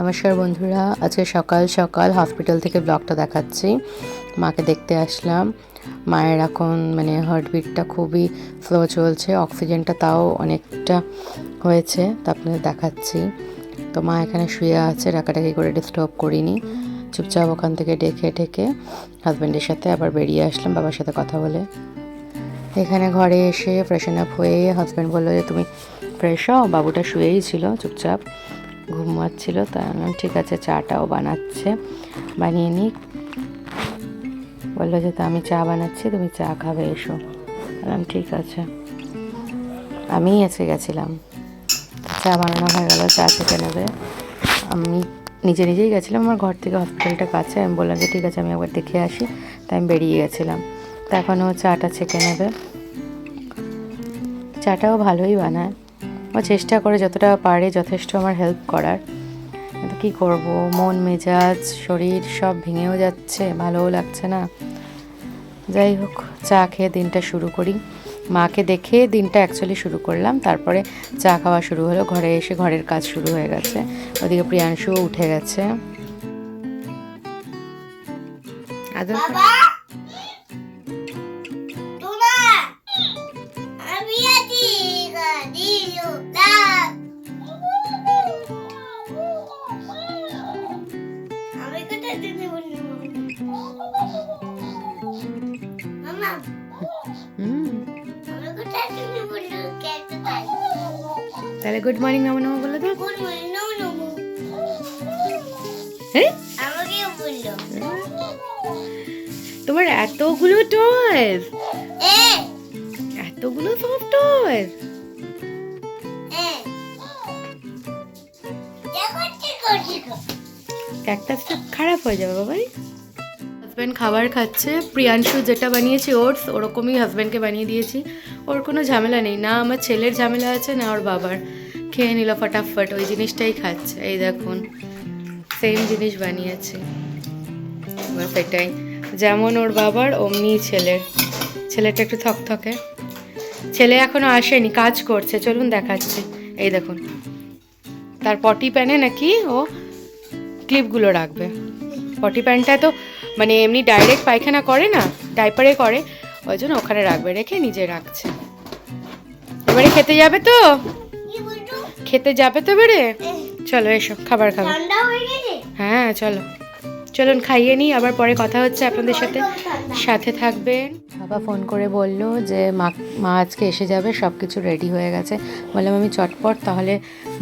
নমস্কার বন্ধুরা, আজকে সকাল সকাল হসপিটাল থেকে ব্লগটা দেখাচ্ছি। মাকে দেখতে আসলাম। মায়ের এখন মানে হার্টবিটটা খুবই স্লো চলছে অক্সিজেনটা তাও অনেকটা হয়েছে, তা আপনাদের দেখাচ্ছি। তো মা এখানে শুয়ে আছে, ডাকাডাকি করে ডিস্টার্ব করিনি। চুপচাপ ওখান থেকে ডেকে ঠেকে হাজব্যান্ডের সাথে আবার বেরিয়ে আসলাম বাবার সাথে কথা বলে। এখানে ঘরে এসে ফ্রেশন আপ হয়ে হাজব্যান্ড বলল যে, তুমি ফ্রেশ হও? বাবুটা শুয়েই ছিল, চুপচাপ। ঘুমাচ্ছিল তাই আমি ঠিক আছে, চাটাও বানাচ্ছে। বানিয়ে নিই। বলল যে, তা আমি চা বানাচ্ছি, তুমি চা খাবে, এসো। বললাম, ঠিক আছে। আমিই এসে গেছিলাম। চা বানানো হয়ে গেল, চা থেকে নেবে। আমি নিজে নিজেই গেছিলাম, আমার ঘর থেকে হসপিটালটা কাছে। আমি বললাম যে, ঠিক আছে, আমি একবার দেখে আসি। তাই আমি বেরিয়ে গেছিলাম। তা এখনও চাটা ছেঁকে নেবে। চাটাও ভালোই বানায়। ও চেষ্টা করে যতটা পারে যথেষ্ট আমার হেল্প করার। কিন্তু কী করব? মন, মেজাজ, শরীর সব ভেঙেও যাচ্ছে, ভালোও লাগছে না। যাই হোক, চা খেয়ে দিনটা শুরু করি। মাকে দেখে দিনটা অ্যাকচুয়ালি শুরু করলাম। তারপরে চা খাওয়া শুরু হলো। ঘরে এসে ঘরের কাজ শুরু হয়ে গেছে। ওদিকে প্রিয়াংশুও উঠে গেছে। আদর গুড মর্নিং নামো নামো বলে দাও। কোন বলি নো নো হ্যাঁ? আমাকেও বলল। তোমার এতগুলো টয়েস এতগুলো সব টয়েস ক্যাকটাসটা খারাপ হয়ে যাবে বাবাই হাজব্যান্ড খাবার খাচ্ছে। প্রিয়াংশু যেটা বানিয়েছি ওটস ওরকমই হাজব্যান্ডকে বানিয়ে দিয়েছি। ওর কোনো ঝামেলা নেই। না আমার ছেলের ঝামেলা আছে না ওর বাবার। খেয়ে নিল ফটাফট, ওই জিনিসটাই খাচ্ছে। এই দেখুন সেম জিনিস বানিয়েছি। সেটাই। যেমন ওর বাবার, অমনি ছেলের। ছেলেটা একটু থকথকে। ছেলে এখনও আসেনি, কাজ করছে। চলুন দেখাচ্ছি। এই দেখুন। তার পটি প্যানে নাকি ও ক্লিপগুলো রাখবে। পটি প্যানটা তো মানে এমনি ডাইরেক্ট পায়খানা করে না ডাইপারে করে। ওই জন্য ওখানে রাখবে, রেখে নিজে রাখছে। এবারে খেতে যাবে তো? খেতে যাবে তো বেড়ে? চলো এসো খাবার খাবে। ঠান্ডা হয়ে গেছে? হ্যাঁ চলো। চলুন খাইয়ে নিই আবার পরে কথা হচ্ছে আপনাদের সাথে। সাথে থাকবেন। বাবা ফোন করে বলল যে মা মা আজকে এসে যাবে সব কিছু রেডি হয়ে গেছে। বললাম আমি চটপট তাহলে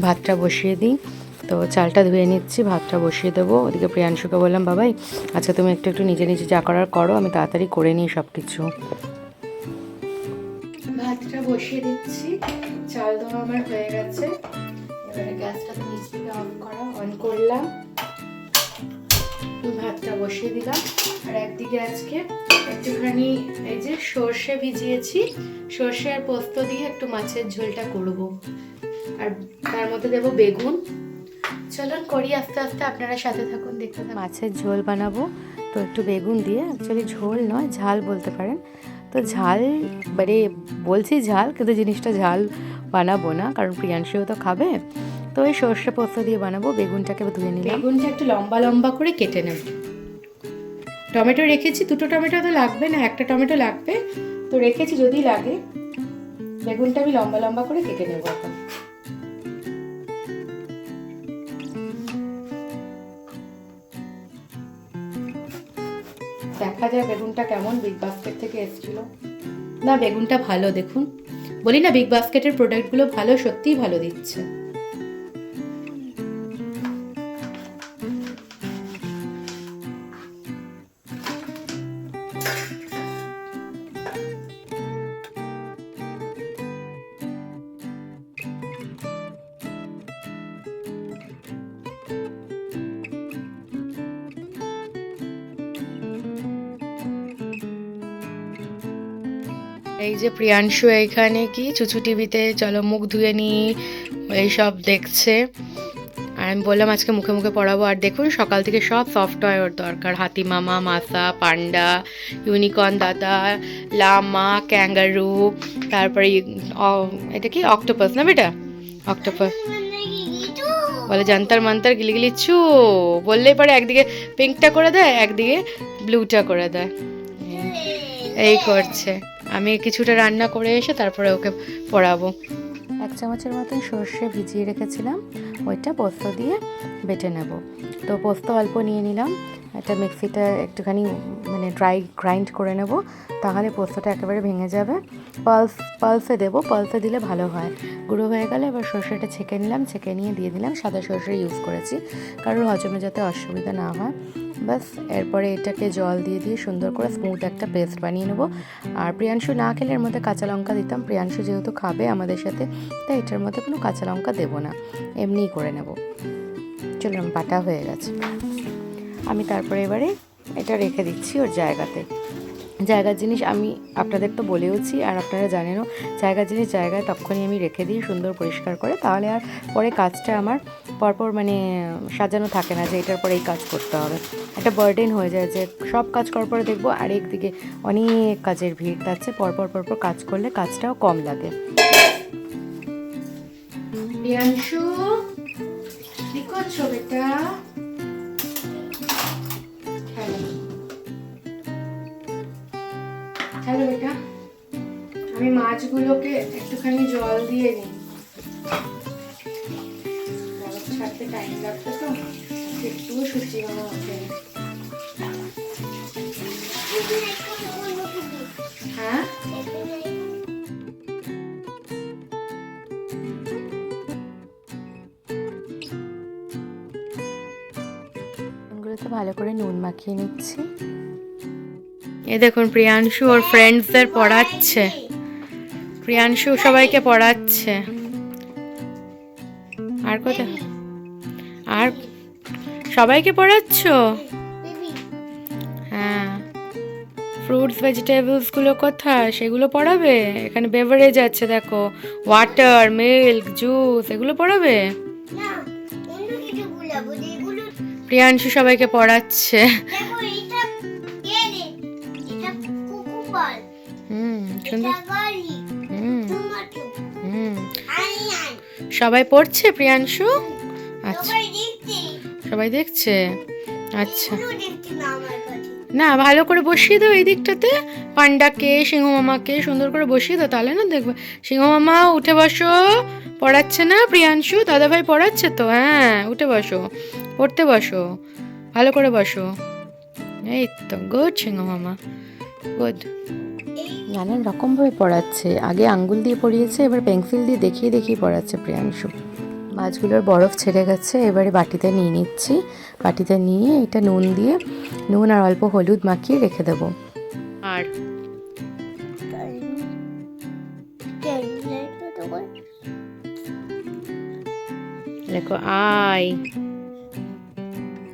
ভাতটা বসিয়ে দিই। তো চালটা ধুয়ে নিচ্ছি ভাতটা বসিয়ে দেবো। ওদিকে প্রিয়াংশুকে বললাম বাবাই আজকে তুমি একটু একটু নিজে নিজে যা করার করো আমি তাড়াতাড়ি করে নিই সব কিছু ভাতটা বসিয়ে দিচ্ছি। চাল দেওয়া আমার হয়ে গেছে। গ্যাসটা তো নিচ থেকে অন করা। অন করলাম ভাতটা বসিয়ে দিলাম। আর একদিকে আজকে একটুখানি এই যে সর্ষে ভিজিয়েছি সর্ষে আর পোস্ত দিয়ে একটু মাছের ঝোলটা করব। আর তার মধ্যে দেবো বেগুন। চলুন করি আস্তে আস্তে আপনারা সাথে থাকুন দেখতে মাছের ঝোল বানাবো। তো একটু বেগুন দিয়ে অ্যাকচুয়ালি ঝোল নয় ঝাল বলতে পারেন। তো ঝাল মানে বলছি ঝাল কিন্তু জিনিসটা ঝাল বানাবো না, কারণ প্রিয়াংশীও তো খাবে। তো ওই সর্ষে পোস্ত দিয়ে বানাবো, বেগুনটাকে ধুয়ে নিলাম। বেগুনটা একটু লম্বা লম্বা করে কেটে নেব। টমেটো রেখেছি, দুটো টমেটো তো লাগবে না, একটা টমেটো লাগবে। তো রেখেছি যদি লাগে, বেগুনটা আমি লম্বা লম্বা করে কেটে নেব দেখা যায় বেগুনটা কেমন বিগ বাস্কেট থেকে এসেছিল। না, বেগুনটা ভালো, দেখুন। বলি না বিগ বাস্কেটের প্রোডাক্টগুলো ভালো সত্যিই ভালো দিচ্ছে। এই যে প্রিয়াংশু এইখানে কি? চুচু টিভিতে চলো মুখ ধুয়ে নি এইসব দেখছে। আর আমি বললাম আজকে মুখে মুখে পড়াবো। আর দেখুন, সকাল থেকে সব সফটওয়্যার দরকার। হাতি মামা, মাসা, পান্ডা ইউনিকর্ন দাদা লামা ক্যাঙ্গারু তারপরে এটা কি? অক্টোপাস না বেটা? অক্টোপাস বলে জান্তার মান্তার গিলিগিলি চু, বললেই পরে একদিকে পিঙ্কটা করে দেয়, একদিকে ব্লুটা করে দেয়। এই করছে। আমি কিছুটা রান্না করে এসে তারপরে ওকে পড়াবো। এক চামচের মতন সর্ষে ভিজিয়ে রেখেছিলাম, ওইটা পোস্ত দিয়ে বেটে নেব। তো পোস্ত অল্প নিয়ে নিলাম, এটা মিক্সিটা একটুখানি মানে ড্রাই, গ্রাইন্ড করে নেব, তাহলে পোস্তটা একেবারে ভেঙে যাবে। পালস, পালসে দেবো, পালসে দিলে ভালো হয়। গুঁড়ো হয়ে গেলে এবার সর্ষেটা ছেঁকে নিলাম, ছেঁকে নিয়ে দিয়ে দিলাম, সাদা সর্ষে ইউজ করেছি, কারোর হজমে যাতে অসুবিধা না হয়। ব্যাস, এরপরে এটাকে জল দিয়ে দিয়ে সুন্দর করে স্মুথ একটা পেস্ট বানিয়ে নেব। আর প্রিয়াংশু না খেলে এর মধ্যে কাঁচা লঙ্কা দিতাম। প্রিয়াংশু যেহেতু খাবে আমাদের সাথে, তাই এটার মধ্যে কোনো কাঁচা লঙ্কা দেবো না। এমনিই করে নেব। চলুন, বাটা হয়ে গেছে। আমি তারপরে এবারে এটা রেখে দিচ্ছি ওর জায়গাতে। জায়গার জিনিস আমি আপনাদের তো বলেওছি, আর আপনারা জানেনও, জায়গার জিনিস জায়গায় তখনই আমি রেখে দিই সুন্দর পরিষ্কার করে। তাহলে আর পরে কাজটা আমার পরপর মানে সাজানো থাকে না যে এটার পরে এই কাজ করতে হবে। একটা বার্ডেন হয়ে যায় যে সব কাজ করার পরে দেখব আরেক দিকে অনেক কাজের ভিড় থাকছে, পরপর পরপর কাজ করলে কাজটাও কম লাগে। হ্যালো বেটা। আমি মাছগুলোকে একটুখানি জল দিয়ে নিই। টাইম ভালো করে নুন মাখিয়ে নিচ্ছি। এ দেখুন, প্রিয়াংশু ওর ফ্রেন্ডসদের পড়াচ্ছে। প্রিয়াংশু সবাইকে পড়াচ্ছে। সবাইকে পড়াচ্ছ? হ্যাঁ। ফ্রুটস ভেজিটেবলসগুলো কোথায়? সেগুলো পড়াবে? এখানে বেভারেজ আছে দেখো। ওয়াটার মিল্ক জুস এগুলো পড়াবে? প্রিয়াংশু সবাইকে পড়াচ্ছে। হুম সুন্দর। হুম। হুম। সবাই পড়ছে প্রিয়াংশু? আচ্ছা সবাই দেখছে? আচ্ছা। না ভালো করে বসিয়ে দাও এই দিকটাতে। পান্ডাকে সিংহ মামাকে সুন্দর করে বসিয়ে দাও তাহলে না দেখবে। সিংহ মামা উঠে বসো। পড়াচ্ছে না প্রিয়াংশু? দাদাভাই পড়াচ্ছে তো? হ্যাঁ উঠে বসো। পড়তে বসো। ভালো করে বসো। এই তো গুড সিংহ মামা। গুড নানান রকমভাবে পড়াচ্ছে। আগে আঙ্গুল দিয়ে পড়িয়েছে এবার পেন্সিল দিয়ে দেখিয়ে দেখিয়ে পড়াচ্ছে প্রিয়াংশু। মাছগুলোর বরফ ছেড়ে গেছে এবারে বাটিতে নিয়ে নিচ্ছি। বাটিতে নিয়ে এটা নুন দিয়ে নুন আর অল্প হলুদ মাখিয়ে রেখে দেবো। আর? দেখো আই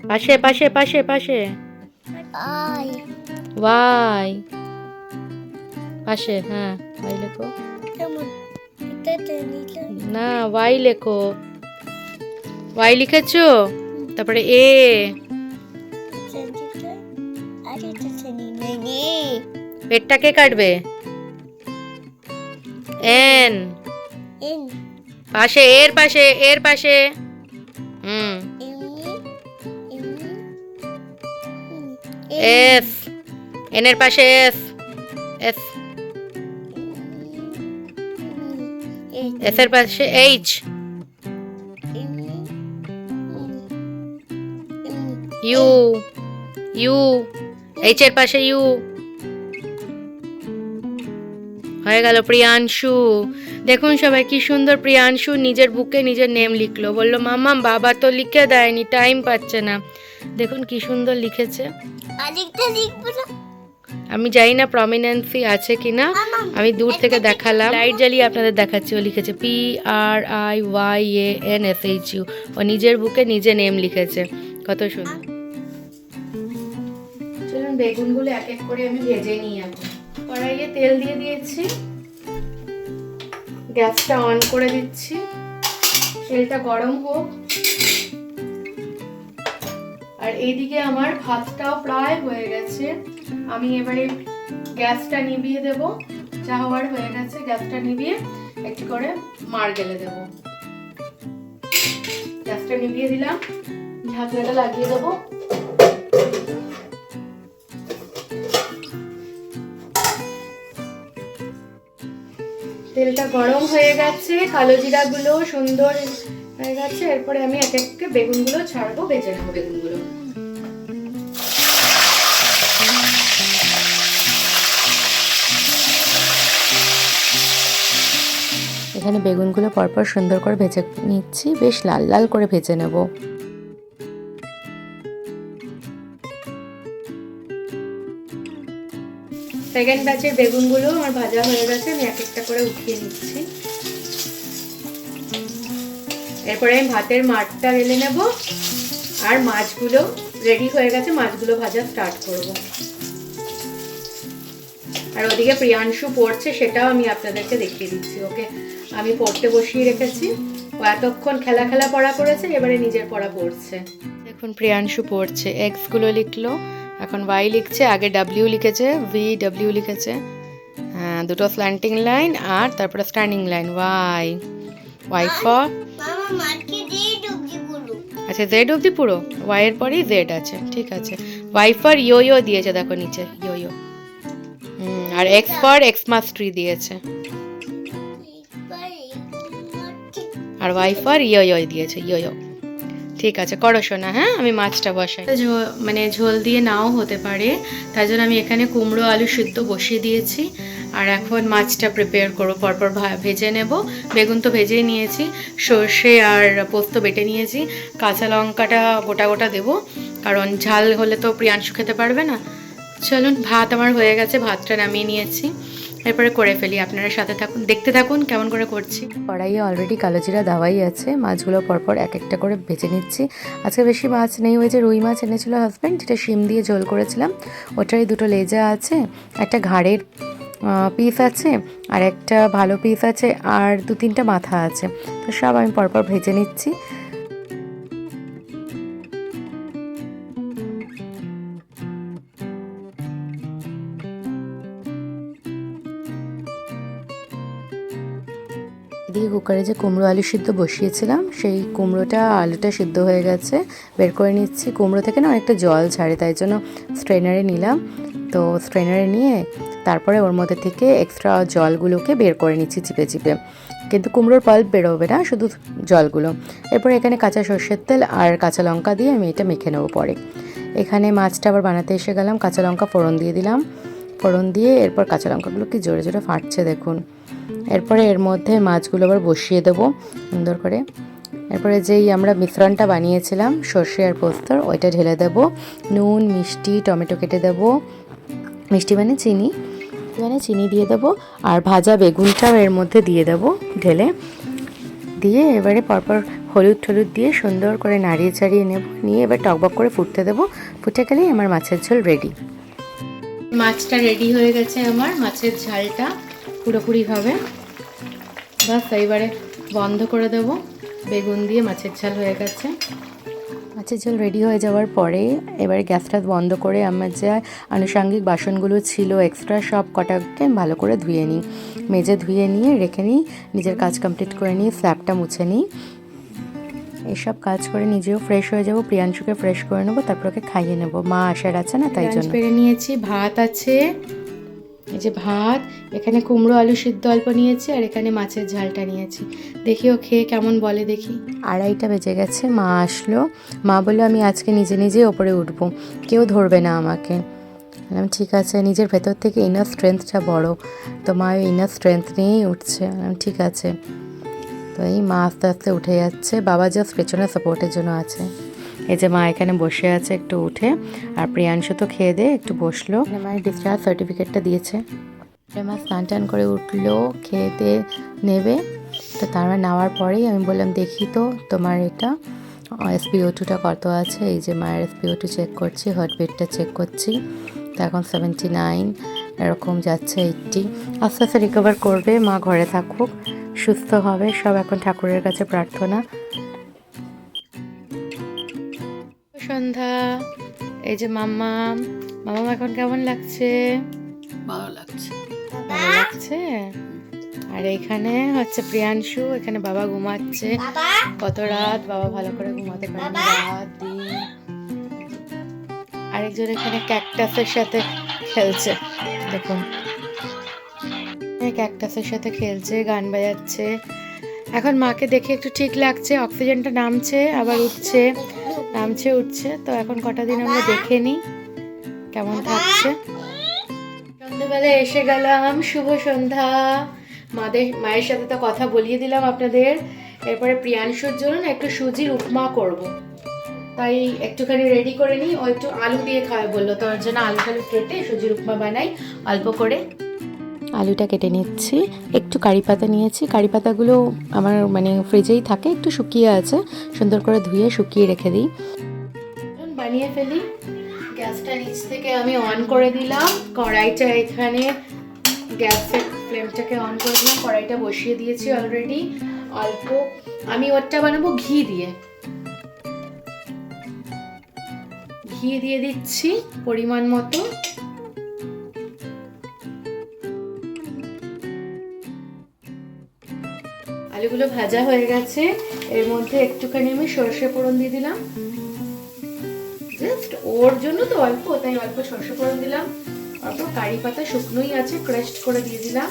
পাশে পাশে পাশে পাশে। I y. পাশে হ্যাঁ ওয়াই লেখো। কেমন? না ওয়াই লেখো। ওয়াই লিখেছো? তারপরে এ পেটটা কে কাটবে? এন এন পাশে এর পাশে এর পাশে। হুম। এফ এনের পাশে এফ এফ এফ এর পাশে এইচ ইউ ইউ এইচ এর পাশে ইউ হয়ে গেল প্রিয়াংশু। দেখুন সবাই, কি সুন্দর প্রিয়াংশু নিজের বুকে নিজের নেম লিখলো। বলল, মামা, বাবা তো লিখে দেয়নি টাইম পাচ্ছে না। দেখুন কি সুন্দর লিখেছে। লিখব না? আমি জানি না প্রমিনেন্সি আছে কি না আমি দূর থেকে দেখালাম। লাইট জ্বালিয়ে আপনাদের দেখাচ্ছি ও লিখেছে P R I Y A N S H U ও নিজের বুকে নিজে নেম লিখেছে। কত সুন্দর। চলুন বেগুনগুলো এক এক করে আমি ভেজে নিই এখন। কড়াইয়ে তেল দিয়ে দিয়েছি। গ্যাসটা অন করে দিচ্ছি। তেলটা গরম হোক। আর এইদিকে আমার ভাতটাও প্রায় হয়ে গেছে। আমি এবারে গ্যাসটা নিভিয়ে দেব। চা হওয়ার হয়ে গেছে, গ্যাসটা নিভিয়ে একটু করে মার গেলে দেব। গ্যাসটা নিভিয়ে দিলাম, ঢাকনাটা লাগিয়ে দেবো। তেলটা গরম হয়ে গেছে, কালো জিরাগুলো সুন্দর হয়ে গেছে। এরপরে আমি এক এক বেগুনগুলো ছাড়বো, ভেজে নেব বেগুনগুলো। এখানে বেগুনগুলো পরপর সুন্দর করে ভেজে নিচ্ছি। বেশ লাল লাল করে ভেজে নেব। সেকেন্ড ব্যাচের বেগুনগুলো আমার ভাজা হয়ে গেছে, আমি এক একটা করে উঠিয়ে নিচ্ছি। এরপরে আমি ভাতের মাঠটা ঢেলে নেব, আর মাছগুলো রেডি হয়ে গেছে, মাছগুলো ভাজা স্টার্ট করব। আর ওদিকে প্রিয়াংশু পড়ছে সেটাও আমি আপনাদেরকে দেখিয়ে দিচ্ছি ওকে? আমি পড়তে বসিয়ে রেখেছি। ও এতক্ষণ খেলা খেলা পড়া করেছে এবারে নিজের পড়া পড়ছে। দেখুন প্রিয়াংশু পড়ছে এক্সগুলো লিখলো এখন ওয়াই লিখছে আগে ডাব্লিউ লিখেছে ভি ডাব্লিউ লিখেছে। হ্যাঁ দুটো স্ল্যান্টিং লাইন আর তারপরে standing line Y Y for আচ্ছা জেড অবধি পুরো? ওয়াই এর পরেই জেড আছে ঠিক আছে। ওয়াই ফর ইয়ো ইয়ো দিয়েছে দেখো নিচে ইয়ো ইয়ো আর এক্স ফর এক্স মাস্ট্রি দিয়েছে। আর ওয়াই ফর ইয়ো দিয়েছে ইয়ো ঠিক আছে, করো শোনা হ্যাঁ? আমি মাছটা বসাই। মানে ঝোল দিয়ে নাও হতে পারে। তাই জন্য আমি এখানে কুমড়ো, আলু সিদ্ধ বসিয়ে দিয়েছি। আর এখন মাছটা প্রিপেয়ার করব, পরপর ভেজে নেব। বেগুন তো ভেজেই নিয়েছি, সর্ষে আর পোস্ত বেটে নিয়েছি। কাঁচা লঙ্কাটা গোটা গোটা দেবো। কারণ ঝাল হলে তো প্রিয়াংশু খেতে পারবে না। চলুন, ভাত আমার হয়ে গেছে, ভাতটা নামিয়ে নিয়েছি। এরপরে করে ফেলি, আপনারা সাথে থাকুন, দেখতে থাকুন কেমন করে করছি। কড়াইয়ে অলরেডি কালো জিরা দেওয়াই আছে, মাছগুলো পরপর এক একটা করে ভেজে নিচ্ছি। আজকে বেশি মাছ নেই, ওই যে রুই মাছ এনেছিল হাজব্যান্ড যেটা শিম দিয়ে ঝোল করেছিলাম, ওটারই দুটো লেজা আছে, একটা ঘাড়ের পিস আছে, আর একটা ভালো পিস আছে, আর দু তিনটা মাথা আছে। তো সব আমি পরপর ভেজে নিচ্ছি। এদিকে কুকারে যে কুমড়ো আলু সিদ্ধ বসিয়েছিলাম, সেই কুমড়োটা, আলুটা সিদ্ধ হয়ে গেছে। বের করে নিচ্ছি। কুমড়ো থেকে না অনেকটা জল ছাড়ে, তাই জন্য স্ট্রেনারে নিলাম। তো স্ট্রেনারে নিয়ে তারপরে ওর মধ্যে থেকে এক্সট্রা জলগুলোকে বের করে নিচ্ছি চিপে চিপে। কিন্তু কুমড়োর পাল্প বেরোবে না, শুধু জলগুলো। এরপর এখানে কাঁচা সর্ষের তেল আর কাঁচা লঙ্কা দিয়ে আমি এটা মেখে নেব পরে। এখানে মাছটা আবার বানাতে এসে গেলাম, কাঁচা লঙ্কা ফোড়ন দিয়ে দিলাম। ফোড়ন দিয়ে এরপর কাঁচা লঙ্কাগুলো কি জোরে জোরে ফাটছে, দেখুন। এরপরে এর মধ্যে মাছগুলো আবার বসিয়ে দেবো সুন্দর করে। এরপরে যেই আমরা মিশ্রণটা বানিয়েছিলাম, সর্ষে আর পোস্তর, ওইটা ঢেলে দেবো। নুন, মিষ্টি, টমেটো কেটে দেবো। মিষ্টি মানে চিনি। মানে চিনি দিয়ে দেবো আর ভাজা বেগুনটাও এর মধ্যে দিয়ে দেবো ঢেলে। দিয়ে এবারে পরপর হলুদ টলুদ দিয়ে সুন্দর করে নাড়িয়ে চাড়িয়ে নেব। নিয়ে এবার টকবক করে ফুটতে দেবো। ফুটে গেলেই আমার মাছের ঝোল রেডি মাছটা রেডি হয়ে গেছে আমার, মাছের ঝালটা। পুরোপুরিভাবে বাস এইবারে বন্ধ করে দেব। বেগুন দিয়ে মাছের ঝাল হয়ে গেছে। মাছের ঝোল রেডি হয়ে যাওয়ার পরে এবারে গ্যাসটা বন্ধ করে আমার যা আনুষাঙ্গিক বাসনগুলো ছিল এক্সট্রা সব কটাকে ভালো করে ধুয়ে নিই। মেজে ধুয়ে নিয়ে রেখে নিই নিজের কাজ কমপ্লিট করে নিই স্ল্যাবটা মুছে নিই। এসব কাজ করে নিজেও ফ্রেশ হয়ে যাব প্রিয়াংশুকে ফ্রেশ করে নেব তারপর ওকে খাইয়ে নেব। মা আসার আছে না তাই জন্য। পেরে নিয়েছি ভাত আছে এই যে ভাত, এখানে কুমড়ো, আলু সিদ্ধ অল্প নিয়েছি, আর এখানে মাছের ঝালটা নিয়েছি। দেখি ও খেয়ে কেমন বলে দেখি। আড়াইটা বেজে গেছে, মা আসলো। মা বলল, আমি আজকে নিজে নিজে ওপরে উঠবো, কেউ ধরবে না আমাকে। বললাম, ঠিক আছে, নিজের ভেতর থেকে ইনার স্ট্রেংথটা বড়। তো মা, ওই ইনার স্ট্রেংথ নিয়েই উঠছে। বললাম, ঠিক আছে। তো এই মা আস্তে আস্তে উঠে যাচ্ছে, বাবা জাস্ট পেছনে সাপোর্টের জন্য আছে। এই যে মা এখানে বসে আছে একটু উঠে, আর প্রিয়াংশু তো খেয়ে দে একটু বসল। মায়ের ডিসচার্জ সার্টিফিকেটটা দিয়েছে। মা স্নান টান করে উঠল, খেয়ে দিয়ে নেবে। তো তারপর নেওয়ার পরেই আমি বললাম, দেখি তো তোমার এটা। এসপিও টুটা কত আছে? এই যে মায়ের এসপিও টু চেক করছি হার্টবিটটা চেক করছি। তো এখন সেভেন্টি নাইন এরকম যাচ্ছে এইটটি আস্তে আস্তে রিকভার করবে, মা ঘরে থাকুক, সুস্থ হবে, সব এখন ঠাকুরের কাছে প্রার্থনা। সন্ধ্যা। এই যে মাম্মা। মামা এখন কেমন লাগছে? ভালো লাগছে। ভালো লাগছে? আর এখানে হচ্ছে প্রিয়াংশু এখানে বাবা ঘুমাচ্ছে। কত রাত? বাবা ভালো করে ঘুমাতে পারে রাত দিন। আরেকজন এখানে ক্যাকটাসের সাথে খেলছে। দেখুন। ক্যাকটাসের সাথে খেলছে গান বাজাচ্ছে। এখন মাকে দেখে একটু ঠিক লাগছে অক্সিজেনটা নামছে আবার উঠছে। নামছে, উঠছে। তো এখন কটা দিন আমরা দেখে নিই কেমন থাকছে। সন্ধ্যেবেলা এসে গেলাম, শুভ সন্ধ্যা। মাদের, মায়ের সাথে তো কথা বলিয়ে দিলাম আপনাদের। এরপরে প্রিয়াংশুর জন্য একটু সুজির উপমা করব। তাই একটুখানি রেডি করে নিই। ও একটু আলু দিয়ে খাওয়াবে বলল, তো ওর জন্য আলু টালু কেটে সুজির উপমা বানাই, অল্প করে আলুটা কেটে নিচ্ছি। একটু কারি পাতা নিয়েছি। কারি পাতাগুলো আমার মানে ফ্রিজেই থাকে, একটু শুকিয়ে আছে। সুন্দর করে ধুয়ে শুকিয়ে রেখে দিই। বানিয়ে ফেলি। গ্যাসটা নিচ থেকে আমি অন করে দিলাম। কড়াইটা এখানে গ্যাসের ফ্লেমটাকে অন করে দিলাম। কড়াইটা বসিয়ে দিয়েছি অলরেডি অল্প আমি ওরটা বানাবো ঘি দিয়ে। ঘি দিয়ে দিচ্ছি পরিমাণ মতো। আলুগুলো ভাজা হয়ে গেছে। এর মধ্যে একটুখানি আমি সর্ষে ফোড়ন দিয়ে দিলাম। জাস্ট ওর জন্য তো অল্প, তাই অল্প সর্ষে ফোড়ন দিলাম। অল্প কারি পাতা শুকনোই আছে ক্রাশড করে দিয়ে দিলাম।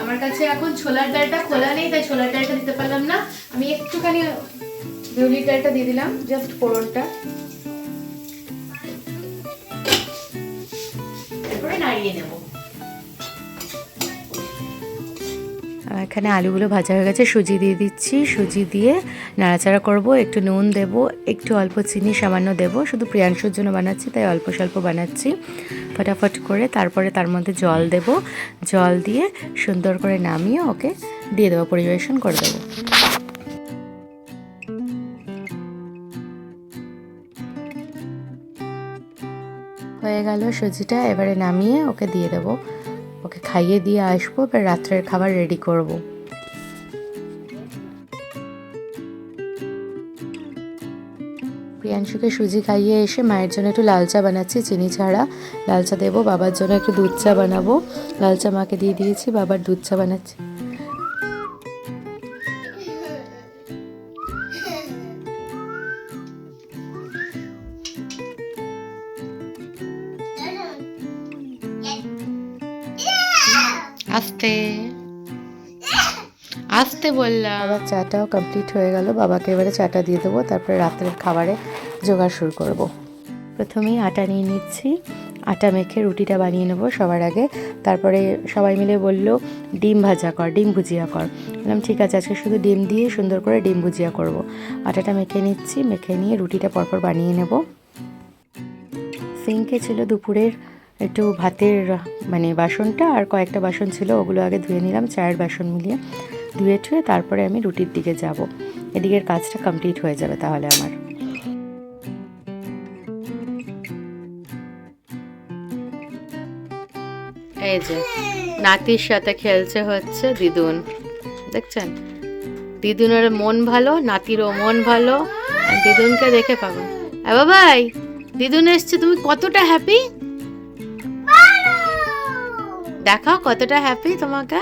আমার কাছে এখন ছোলার ডালটা খোলা নেই, তাই ছোলার ডালটা দিতে পারলাম না। আমি একটুখানি বিউলির ডালটা দিয়ে দিলাম, জাস্ট ফোড়নটা। এখানে আলুগুলো ভাজা হয়ে গেছে, সুজি দিয়ে দিচ্ছি, সুজি দিয়ে নাড়াচাড়া করব, একটু নুন দেব, একটু অল্প চিনি সামান্য দেব, শুধু প্রিয়াংশুর জন্য বানাচ্ছি, তাই অল্প স্বল্প বানাচ্ছি। ফটাফট করে তারপরে তার মধ্যে জল দেব, জল দিয়ে সুন্দর করে নামিয়ে ওকে দিয়ে দেবো, পরিবেশন করে দেবো। হয়ে গেল সুজিটা, এবারে নামিয়ে ওকে দিয়ে দেবো। ওকে খাইয়ে দিয়ে আসব, এবার রাত্রের খাবার রেডি করব। প্রিয়াংশুকে সুজি খাইয়ে এসে মায়ের জন্য একটু লাল চা বানাচ্ছি, চিনি ছাড়া। লাল চা দেবো, বাবার জন্য একটু দুধ চা বানাবো। লাল চা মাকে দিয়ে দিয়েছি, বাবার দুধ চা বানাচ্ছি। আস্তে। আস্তে বললাম। আবার চাটাও কমপ্লিট হয়ে গেল। বাবাকে এবারে চাটা দিয়ে দেবো। তারপরে রাত্রের খাবারে জোগাড় শুরু করব। প্রথমেই আটা নিয়ে নিচ্ছি। আটা মেখে রুটিটা বানিয়ে নেব সবার আগে। তারপরে সবাই মিলে বলল, ডিম ভাজা কর, ডিম ভুজিয়া কর। বললাম, ঠিক আছে, আজকে শুধু ডিম দিয়ে সুন্দর করে ডিম ভুজিয়া করব। আটাটা মেখে নিচ্ছি। মেখে নিয়ে রুটিটা পরপর বানিয়ে নেব। সিঙ্কে ছিল দুপুরের একটু ভাতের মানে বাসনটা আর কয়েকটা বাসন ছিল, ওগুলো আগে ধুয়ে নিলাম, চায়ের বাসন মিলিয়ে ধুয়ে টুয়ে তারপরে আমি রুটির দিকে যাব। এদিকের কাজটা কমপ্লিট হয়ে যাবে তাহলে আমার। এই যে, নাতির সাথে খেলছে হচ্ছে দিদুন। দেখছেন? দিদুনের মন ভালো, নাতিরও মন ভালো দিদুনকে দেখে পাবো। বাবাই, দিদুন এসছে, তুমি কতটা হ্যাপি দেখাও কতটা হ্যাপি তোমাকে?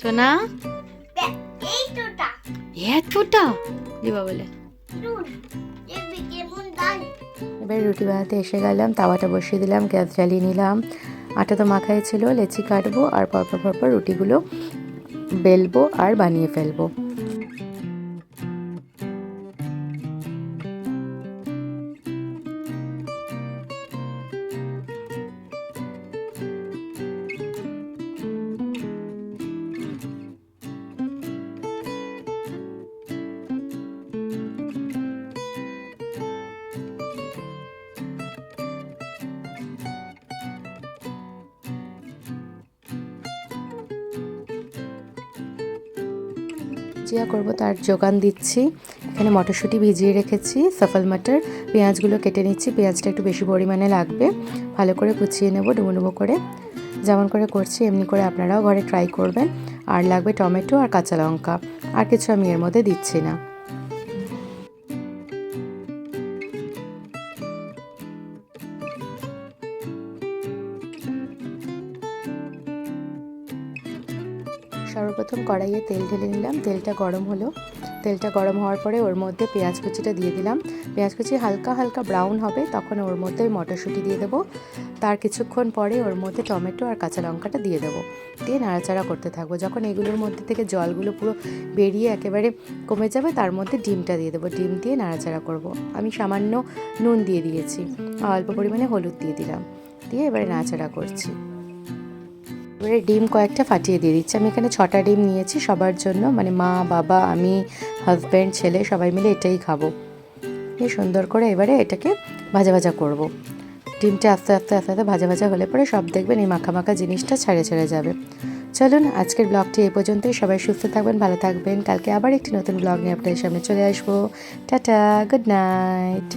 সোনা? এতটা দিবা বলে। এবার রুটি বানাতে এসে গেলাম তাওয়াটা বসিয়ে দিলাম গ্যাস জ্বালিয়ে নিলাম। আটা তো মাখাই ছিল লেচি কাটবো আর পরপর পরপর রুটিগুলো বেলবো আর বানিয়ে ফেলব। করব, তার যোগান দিচ্ছি। এখানে মটরশুঁটি ভিজিয়ে রেখেছি, সফল মাটার। পেঁয়াজগুলো কেটে নিচ্ছি, পেঁয়াজটা একটু বেশি পরিমাণে লাগবে। ভালো করে কুচিয়ে নেব ডুবো ডুবো করে। যেমন করে করছি, এমনি করে আপনারাও ঘরে ট্রাই করবেন। আর লাগবে টমেটো আর কাঁচা লঙ্কা। আর কিছু আমি এর মধ্যে দিচ্ছি না। কড়াইয়ে তেল ঢেলে নিলাম। তেলটা গরম হলো। তেলটা গরম হওয়ার পরে ওর মধ্যে পেঁয়াজ কুচিটা দিয়ে দিলাম। পেঁয়াজ কুচি হালকা হালকা ব্রাউন হবে, তখন ওর মধ্যে মটরশুঁটি দিয়ে দেবো। তার কিছুক্ষণ পরে ওর মধ্যে টমেটো আর কাঁচা লঙ্কাটা দিয়ে দেবো। দিয়ে নাড়াচাড়া করতে থাকব। যখন এগুলোর মধ্যে থেকে জলগুলো পুরো বেরিয়ে একেবারে কমে যাবে, তার মধ্যে ডিমটা দিয়ে দেবো। ডিম দিয়ে নাড়াচাড়া করব। আমি সামান্য নুন দিয়ে দিয়েছি। অল্প পরিমাণে হলুদ দিয়ে দিলাম। দিয়ে এবারে নাড়াচাড়া করছি। এবারে ডিম কয়েকটা ফাটিয়ে দিয়ে দিচ্ছি। আমি এখানে ছটা ডিম নিয়েছি সবার জন্য। মানে মা, বাবা, আমি হাজব্যান্ড ছেলে সবাই মিলে এটাই খাব। দিয়ে সুন্দর করে এবারে এটাকে ভাজা ভাজা করব। ডিমটা আস্তে আস্তে আস্তে আস্তে ভাজা ভাজা হলে পরে সব দেখবেন এই মাখা মাখা জিনিসটা ছেড়ে ছেড়ে যাবে। চলুন আজকের ব্লগটি এই পর্যন্তই। সবাই সুস্থ থাকবেন, ভালো থাকবেন। কালকে আবার একটি নতুন ব্লগ নিয়ে আপনাদের সামনে চলে আসব। Tata good night